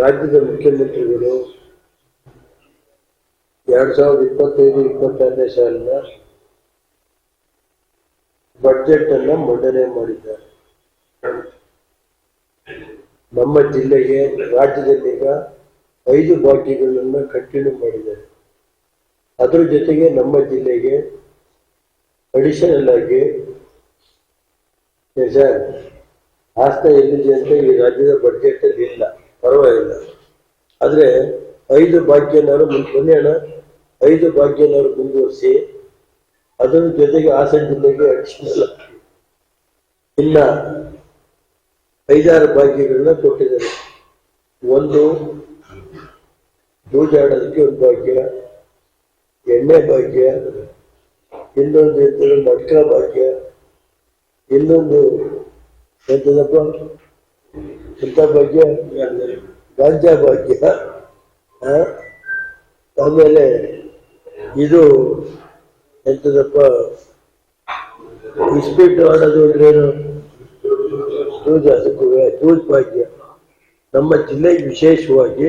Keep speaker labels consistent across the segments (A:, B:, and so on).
A: ರಾಜ್ಯದ ಮುಖ್ಯಮಂತ್ರಿಗಳು ಎರಡ್ ಸಾವಿರದ ಇಪ್ಪತ್ತೈದು ಇಪ್ಪತ್ತಾರನೇ ಸಾಲಿನ ಬಜೆಟ್ ಅನ್ನ ಮಂಡನೆ ಮಾಡಿದ್ದಾರೆ. ನಮ್ಮ ಜಿಲ್ಲೆಗೆ ರಾಜ್ಯದಲ್ಲೀಗ ಐದು ಬಾಕಿಗಳನ್ನ ಕಂಟಿನ್ಯೂ ಮಾಡಿದ್ದಾರೆ. ಅದರ ಜೊತೆಗೆ ನಮ್ಮ ಜಿಲ್ಲೆಗೆ ಅಡಿಷನಲ್ ಆಗಿ ಸರ್, ಆಸ್ತ ಎಲ್ಲಿದೆ ಅಂತ ಈ ರಾಜ್ಯದ ಬಜೆಟ್ ಅಲ್ಲಿ ಇಲ್ಲ. ಆದ್ರೆ ಐದು ಭಾಗ್ಯನವರು ಮುಂದೆ ಐದು ಭಾಗ್ಯನವರು ಮುಂದುವರಿಸಿ ಅದರ ಜೊತೆಗೆ ಹಾಸನ ಜಿಲ್ಲೆಗೆ ಇನ್ನ ಐದಾರು ಭಾಗ್ಯಗಳನ್ನ ಕೊಟ್ಟಿದ್ದಾರೆ. ಒಂದು ಜೂಜಾಡೋದಕ್ಕೆ ಒಂದು ಭಾಗ್ಯ, ಎಣ್ಣೆ ಭಾಗ್ಯ, ಇನ್ನೊಂದು ಎಂತಂದ್ರೆ ಮಟ್ಕ ಭಾಗ್ಯ, ಇನ್ನೊಂದು ಎಂತದಪ್ಪ? ಎಂತ ಭಾಗ್ಯ? ಗಾಂಜಾ ಭಾಗ್ಯ? ಆಮೇಲೆ ಇದು ಎಂತದಪ್ಪ ಇಸ್ಪೀಟ್ ಆಡೋದು ಅಂದ್ರೆ ಏನು? ಅದಕ್ಕೂ ತೂಜ್ ಭಾಗ್ಯ. ನಮ್ಮ ಜಿಲ್ಲೆಗೆ ವಿಶೇಷವಾಗಿ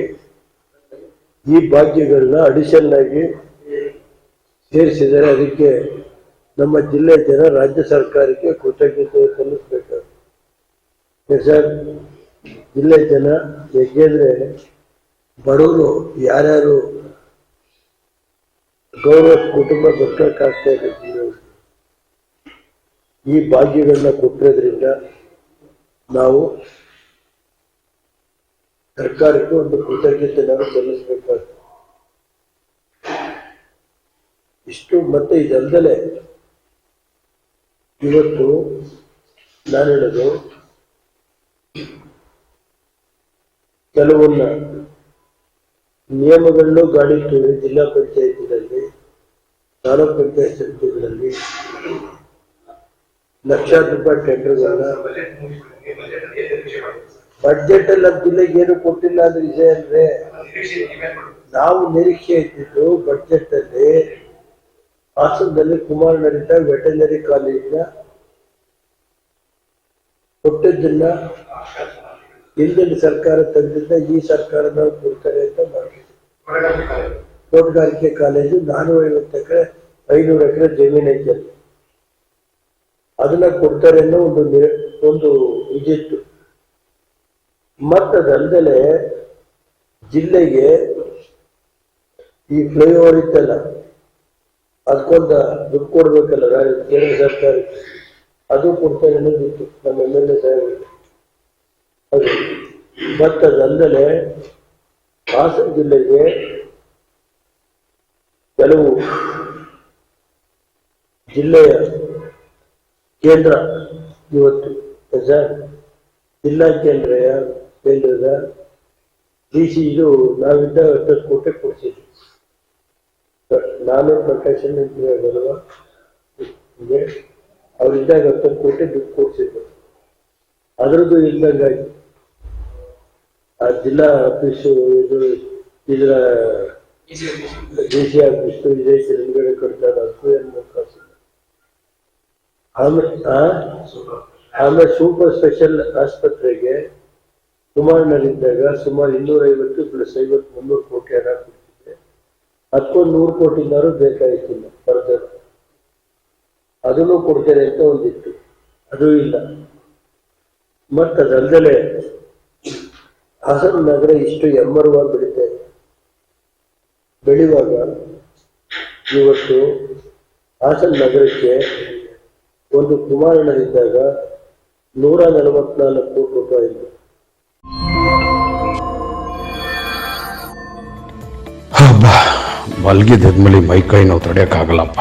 A: ಈ ಭಾಗ್ಯಗಳನ್ನ ಅಡಿಷನ್ ಆಗಿ ಸೇರಿಸಿದರೆ ಅದಕ್ಕೆ ನಮ್ಮ ಜಿಲ್ಲೆ ಜನ ರಾಜ್ಯ ಸರ್ಕಾರಕ್ಕೆ ಕೃತಜ್ಞತೆ ಸಲ್ಲಿಸಬೇಕು ಸರ್? ಜಿಲ್ಲೆ ಜನ ಹೇಗೆಂದ್ರೆ ಬಡವರು ಯಾರ್ಯಾರು ಗೌರವ ಕುಟುಂಬ ಬದುಕಕ್ಕಾಗ್ತಾ ಜಿಲ್ಲೆಯವ್ರಿಗೆ. ಈ ಭಾಗ್ಯಗಳನ್ನ ಕೊಟ್ಟಿರೋದ್ರಿಂದ ನಾವು ಸರ್ಕಾರಕ್ಕೆ ಒಂದು ಕೃತಜ್ಞತೆ ನಾವು ಸಲ್ಲಿಸಬೇಕಾಗ್ತದೆ ಇಷ್ಟು ಮತ್ತೆ ಇದಲ್ದಲೆ ಇವತ್ತು ನಾನು ಹೇಳೋದು ಕೆಲವನ್ನ ನಿಯಮಗಳನ್ನು ಗಾಡಿಟ್ಟಿವೆ ಜಿಲ್ಲಾ ಪಂಚಾಯಿತಿಗಳಲ್ಲಿ, ತಾಲೂಕ್ ಪಂಚಾಯತ್ ಸಮಿತಿಗಳಲ್ಲಿ ಲಕ್ಷಾಂತರ ರೂಪಾಯಿ ಟೆಂಡರ್ಗಳನ್ನ ಬಜೆಟ್ ಅಲ್ಲಿ ಜಿಲ್ಲೆಗೆ ಏನು ಕೊಟ್ಟಿಲ್ಲ ಅಂದ್ರೆ ವಿಷಯ ಅಂದ್ರೆ ನಾವು ನಿರೀಕ್ಷೆ ಇದ್ದಿದ್ದು ಬಜೆಟ್ ಅಲ್ಲಿ ಹಾಸನದಲ್ಲಿ ಕುಮಾರ್ ನಡಿತ ವೆಟರ್ನರಿ ಕಾಲೇಜಿನ ಕೊಟ್ಟಿದ್ದನ್ನ ಹಿಂದಿನ ಸರ್ಕಾರ ತಂದಿದ್ದ ಈ ಸರ್ಕಾರದ ಕೊಡ್ತಾರೆ ಅಂತ ಮಾಡಿದ್ವಿ ತೋಟಗಾರಿಕೆ ಕಾಲೇಜು ನಾನೂರ ಐವತ್ತು ಎಕರೆ, ಐನೂರು ಎಕರೆ ಜಮೀನು ಐತೆ ಅಲ್ಲಿ. ಅದನ್ನ ಕೊಡ್ತಾರೆ ಅನ್ನೋ ಒಂದು ಒಂದು ಇದಿತ್ತು. ಮತ್ತದಲ್ದಲೆ ಜಿಲ್ಲೆಗೆ ಈ ಫ್ಲೈಓವರ್ ಇತ್ತಲ್ಲ ಅದಕ್ಕೊಂದ ದುಡ್ಡು ಕೊಡ್ಬೇಕಲ್ಲ ಕೇಂದ್ರ ಸರ್ಕಾರ ಅದು ಕೊಡ್ತಾರೆ ಅನ್ನೋದಿತ್ತು ನಮ್ಮ ಎಂ ಎಲ್ ಎ ಅದು ಭತ್ತದಂದಲೇ ಹಾಸನ ಜಿಲ್ಲೆಗೆ ಕೆಲವು ಜಿಲ್ಲೆಯ ಕೇಂದ್ರ ಇವತ್ತು ಸರ್ ಜಿಲ್ಲಾ ಕೇಂದ್ರಯ ಕೇಂದ್ರದ ಡಿ ಸಿ ಇದು ನಾವಿದ್ದ ಕೋಟೆ ಕೊಡ್ತೀವಿ ನಾನು ಪ್ರಕಾಶನ್ ಬರುವ ಅವರಿದ್ದಾಗ ಕೋಟೆ ದುಡ್ಡು ಕೊಡ್ಸಿದ್ರು. ಅದರದ್ದು ಇಲ್ದಂಗಾಗಿ ಆ ಜಿಲ್ಲಾ ಆಫೀಸು ಇದು, ಇದರ ಡಿ ಸಿ ಆಫೀಸ್ ವಿಜಯ್ ಹಿಂದ್ಗಡೆ ಕೊಡ್ತಾರೆ ಅದು ಏನು ಆಮೇಲೆ ಆಮೇಲೆ ಸೂಪರ್ ಸ್ಪೆಷಲ್ ಆಸ್ಪತ್ರೆಗೆ ಸುಮಾರಿನಲ್ಲಿದ್ದಾಗ ಸುಮಾರು ಇನ್ನೂರ ಐವತ್ತು ಪ್ಲಸ್ ಐವತ್ತು ಮುನ್ನೂರು ಕೋಟಿ ಹಣ ಕೊಡ್ತಿದ್ದೆ. ಅದಕ್ಕೊಂದು ನೂರು ಕೋಟಿನಾರು ಬೇಕಾಗಿತ್ತಿಲ್ಲ ಫರ್ದರ್ ಅದನ್ನು ಕೊಡ್ತೇನೆ ಅಂತ ಒಂದಿತ್ತು. ಅದು ಇಲ್ಲ. ಮತ್ತದಲ್ಲದೆ ಹಾಸನ ನಗರ ಇಷ್ಟು ಎಮ್ಮರವಾಗಿ ಬೆಳೀತಾ ಇದೆ ಬೆಳೆಯುವಾಗ ಇವತ್ತು ಹಾಸನ ನಗರಕ್ಕೆ ಒಂದು ಕುಮಾರಣ್ಣನಿದ್ದಾಗ ನೂರ ನಲವತ್ನಾಲ್ಕು ಕೋಟಿ ರೂಪಾಯಿ
B: ಮಲಗಿದ್ಮೇಲೆ ಮೈಕೈ ನಾವು ತಡೆಯೋಕ್ಕಾಗಲ್ಲಪ್ಪ.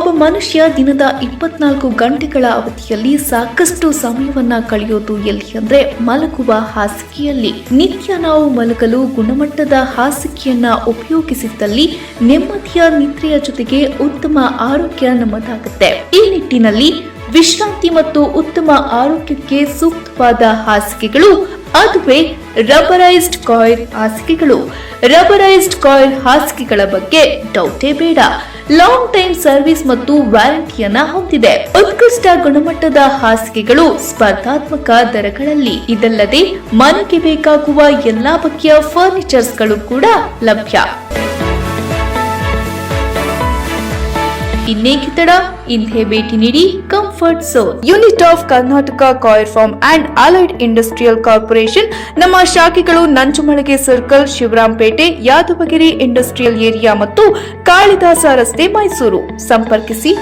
C: ಒಬ್ಬ ಮನುಷ್ಯ ದಿನದ ಇಪ್ಪತ್ನಾಲ್ಕು ಗಂಟೆಗಳ ಅವಧಿಯಲ್ಲಿ ಸಾಕಷ್ಟು ಸಮಯವನ್ನ ಕಳೆಯೋದು ಎಲ್ಲಿ ಅಂದ್ರೆ ಮಲಗುವ ಹಾಸಿಗೆಯಲ್ಲಿ. ನಿತ್ಯ ನಾವು ಮಲಗಲು ಗುಣಮಟ್ಟದ ಹಾಸಿಗೆಯನ್ನ ಉಪಯೋಗಿಸಿದ್ದಲ್ಲಿ ನೆಮ್ಮದಿಯ ನಿದ್ರೆಯ ಜೊತೆಗೆ ಉತ್ತಮ ಆರೋಗ್ಯ ನಮ್ಮದಾಗುತ್ತೆ. ಈ ನಿಟ್ಟಿನಲ್ಲಿ ವಿಶ್ರಾಂತಿ ಮತ್ತು ಉತ್ತಮ ಆರೋಗ್ಯಕ್ಕೆ ಸೂಕ್ತವಾದ ಹಾಸಿಗೆಗಳು, ಅದುವೇ ರಬರೈಸ್ಡ್ ಕಾಯಿಲ್ ಹಾಸಿಗೆಗಳು. ರಬರೈಸ್ಡ್ ಕಾಯಿಲ್ ಹಾಸಿಗೆಗಳ ಬಗ್ಗೆ ಡೌಟೇ ಬೇಡ. ಲಾಂಗ್ ಟೈಮ್ ಸರ್ವಿಸ್ ಮತ್ತು ವ್ಯಾರಂಟಿಯನ್ನ ಹೊಂದಿದೆ. ಉತ್ಕೃಷ್ಟ ಗುಣಮಟ್ಟದ ಹಾಸಿಗೆಗಳು ಸ್ಪರ್ಧಾತ್ಮಕ ದರಗಳಲ್ಲಿ. ಇದಲ್ಲದೆ ಮನೆಗೆ ಬೇಕಾಗುವ ಎಲ್ಲಾ ಬಗೆಯ ಫರ್ನಿಚರ್ಸ್ಗಳು ಕೂಡ ಲಭ್ಯ. ಇನ್ನೇಕೆ ಇಂದೇ ಭೇಟಿ ನೀಡಿ comfort zone unit of Karnataka coir farm and allied industrial corporation ನಮ್ಮ ಶಾಖೆಗಳು ನಂಚುಮಳಗೆ circle Shivarampete, Yadavagiri industrial area ಮತ್ತು ಕಾಳಿದಾಸ ರಸ್ತೆ ಮೈಸೂರು. ಸಂಪರ್ಕಿಸಿ